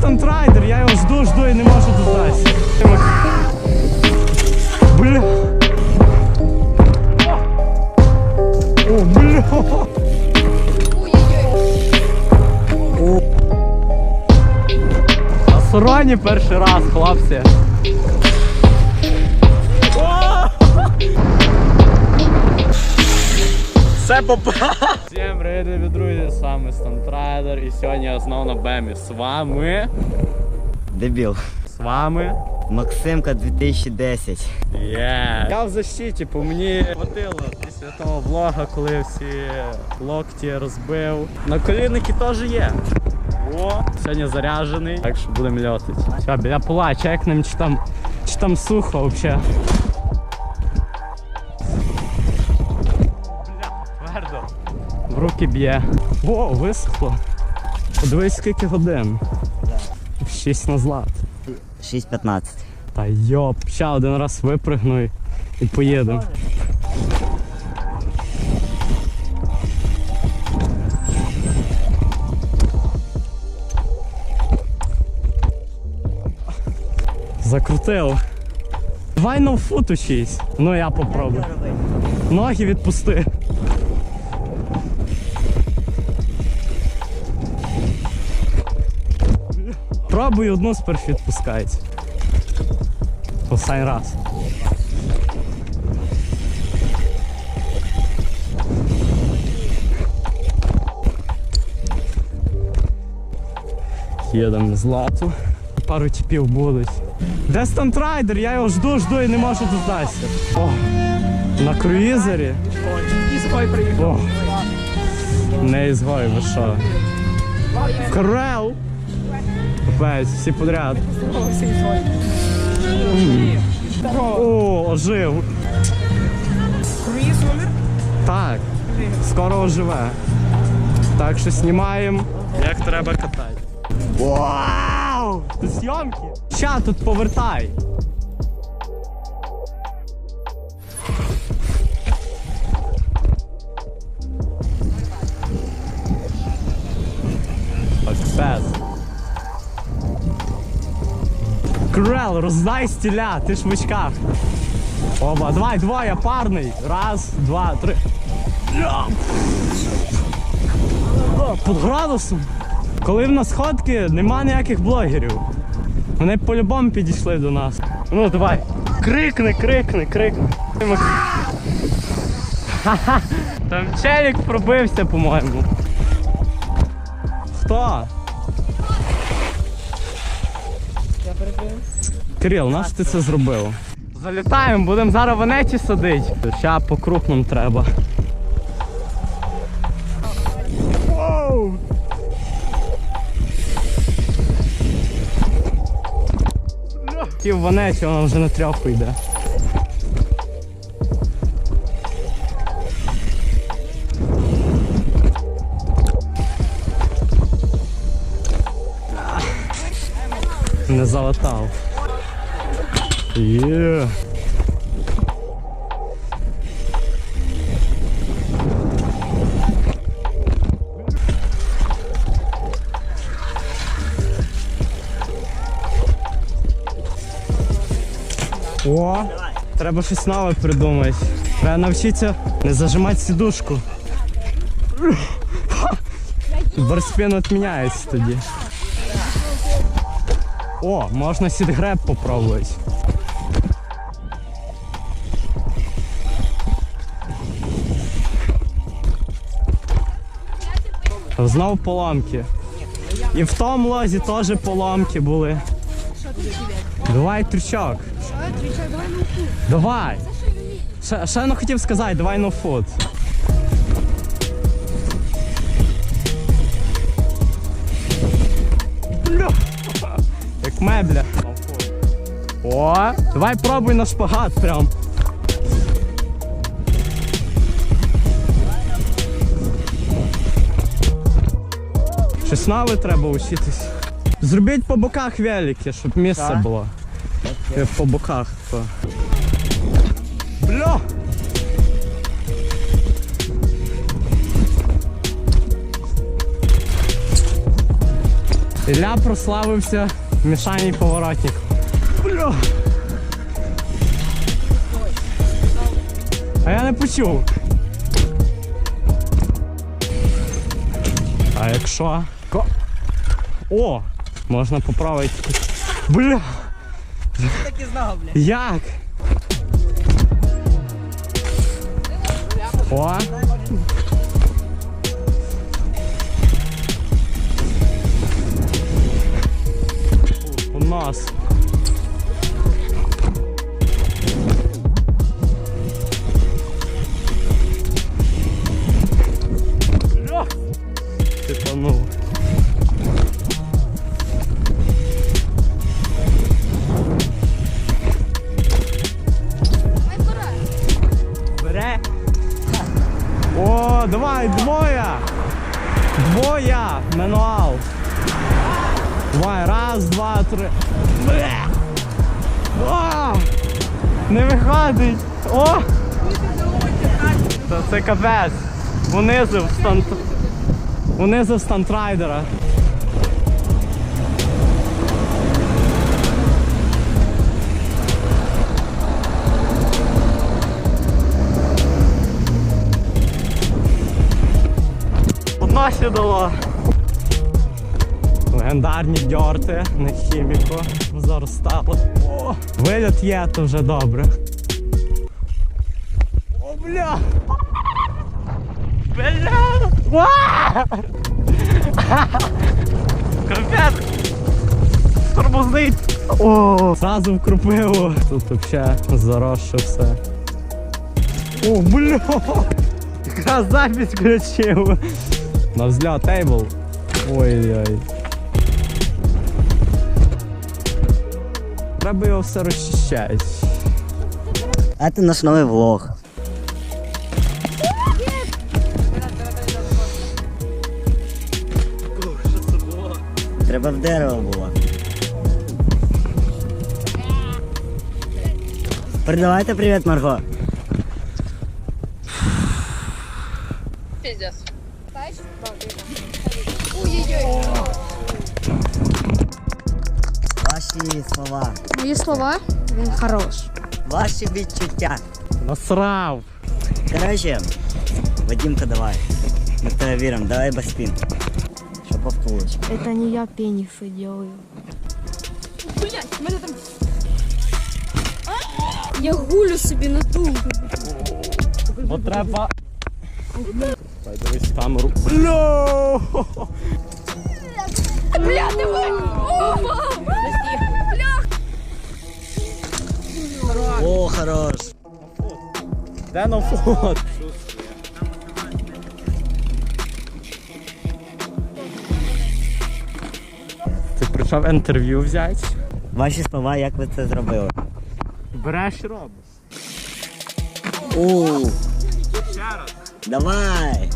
стантрайдер? Я його жду, жду і не можу додатися. Бля. О, бля. На сороні перший раз, хлопці. Все попало. Всім привіт, любі друзі, з вами Стантрайдер і сьогодні я знову на Бемі. З вами. Дебіл. З вами. Максимка 2010. Є. Я в защиті, по мені хватило після того влога, коли всі локті розбив. На колінники теж є. О, сьогодні заряджений, так що будемо льотити. Все, біля пола, чекнем, чи там, чи там сухо взагалі. Руки б'є. О, висохло. Подивись, скільки годин. Шість на злат. 6.15. Та йоп, ще один раз випригну і- поїдемо. Закрутив. Давай на фут учись. Ну я попробую. Ноги відпусти. Пробуй одну спершу відпускається. Останній раз. Їдемо з лату. Пару типів будуть. Де стантрайдер? Я його жду, жду і не можу додатися. О, на круїзері. Ізгой приїхав. Не ізгой, ви що? Крел! Капець, всі подряд. О, ожив. Круїз умер? Так, скоро оживе. Так що знімаємо, як треба катати. Вау! Зйомки? Ща тут повертай. Крел, роздай стіля, ти ж в очках. Оба, давай, двоє, парний. Раз, два, три. Я. Під градусом. Коли в нас ходки, нема ніяких блогерів. Вони по-любому підійшли до нас. Ну давай. Крикни, крикни, крикни. Там челік пробився, по-моєму. Хто? Кирил, нащо ти це зробив? Залітаємо, будемо зараз в анеті садити. Ща по крупному треба. Воу! Ті в ванеті, вона вже на трьоху йде. Залатав. Є. О, треба щось нове придумати. Треба навчитися не зажимати сідушку. Барспін відміняється тоді. О, можна сідгреб попробувати. Знов поломки. І в тому лозі теж поломки були. Давай трючок. Давай. Ще, ще не хотів сказати, давай на фут. Мебля. О, давай пробуй на шпагат прям. Щось нове треба вчитись. Зробіть по боках велики, щоб місце було. Як По боках. То. Бля! Ілля прославився в мішанні поворотник. Бля. А я не почув. А якщо? Ко- О! Можна поправити. Бля! Так і знав, бля. Як? О! Нас. Типанув. Бере. О, давай, двоя. Двоя. Мануал. Давай, раз, два, три. О! Не виходить. О! Та це капець. Унизив стант. Унизив стантрайдера. Одна ще дала. Легендарні дьорти на хіміку. Зараз. О, виліт є, то вже добре. О, бля! Бля! Капець! Тормозить! О! Зразу в. Тут взагалі заросше все. О, бля! Якраз запись включив. На взгляд тейбл. Ой-ой. Треба його все розчищати. Это наш новий влог. Треба в дерево було. Передавайте привіт, Марго. Ваші слова, Мої слова, він хорош. ваші відчуття. Насрав! Короче, Вадимка, давай. Мы в тебя верим, давай баспин. Что по втулочку? Это не я пенисы делаю. Я гулю собі на ту. От треба. Дай дивись в камеру. Бля! Бля, диви! О, Хорош. Де на фот? Ти прийшов інтерв'ю взяти? Ваші слова, як ви це зробили? Береш і робиш. У. Давай.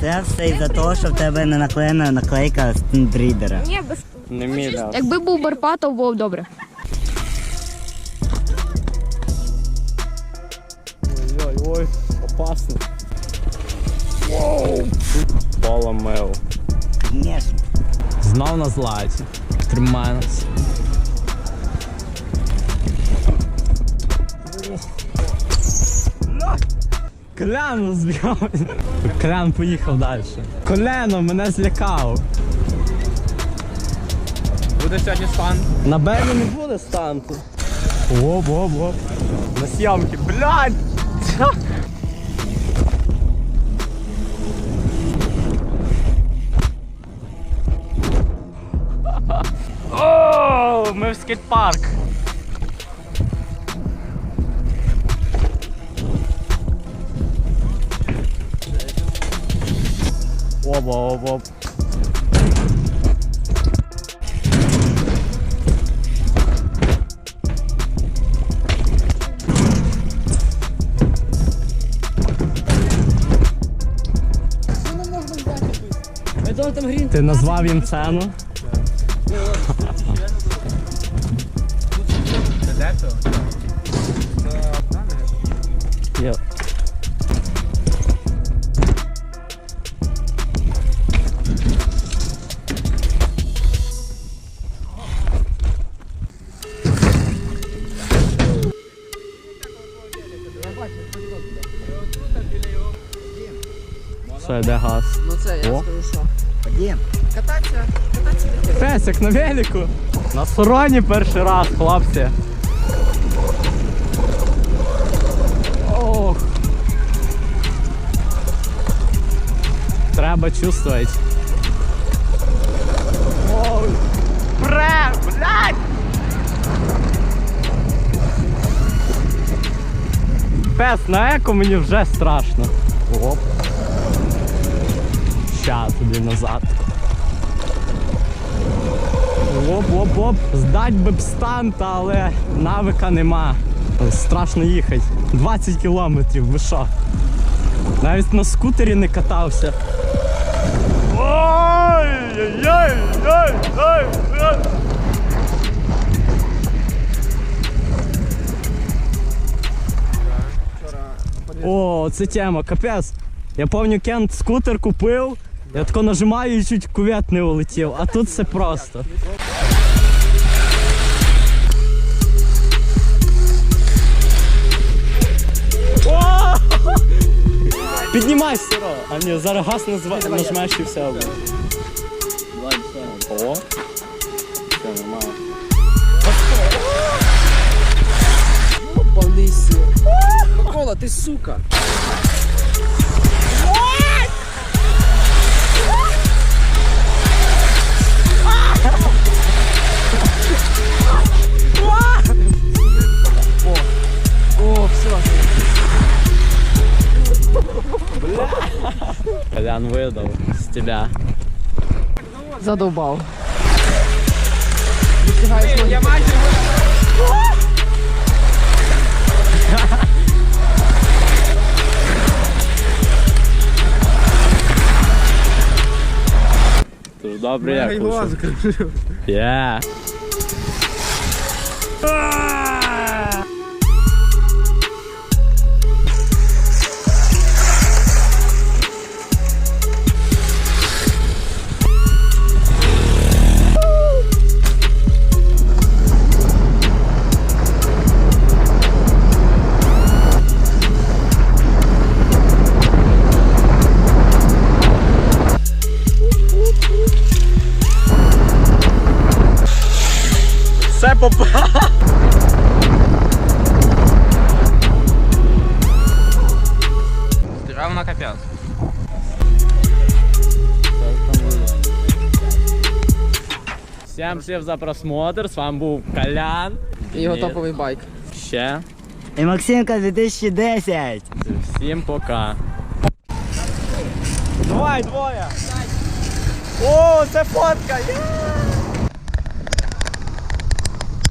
Це все із-за того, що в тебе не наклеєна наклейка стендрідера. Ні, без... Не міля. Якби був Барпатов, було б добре. Опасно. Воу. Звісно. Знов на златі. Тримай нас. Колян збігав. Колян поїхав далі. Колено мене злякав. Буде сьогодні стан. На Бені не буде станту. Оп, оп, оп. На зйомки, блядь! Ми в скейт-парк. Оба, оба. Ти назвав їм ціну? Yep. Все, де газ? Ну це я О. скажу, що. Ходім. Кататься, кататься. Песик на велику. На сороні перший раз, хлопці. Треба чувствовать. Бре, блядь! Пес на еко мені вже страшно. Оп. Ща тобі назад. Оп-оп-оп, здать би б стан, але навика нема. Страшно їхати. 20 кілометрів, ви що? Навіть на скутері не катався. Ой-ой-ой-ой-ой! О, це тема, капець. Я пам'ятаю, Кент скутер купив, я тако нажимаю і чуть кувет не улетів, а тут все просто. О! Піднімай сиро! А ні, зараз газ назва- нажмеш і все. О! Все нормально. Повний сир. Микола, ти сука. Колян видав з тебе. Задовбав. Я майже Тож добре, як кушав. Всем всем за просмотр. З вами був Колян. І його топовий байк. Ще. і Максимка 2010. Всім пока. Давай, двоє. О, це фотка! Є!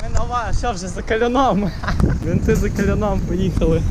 Ми нова, що вже за каляном? Винти за каляном поїхали.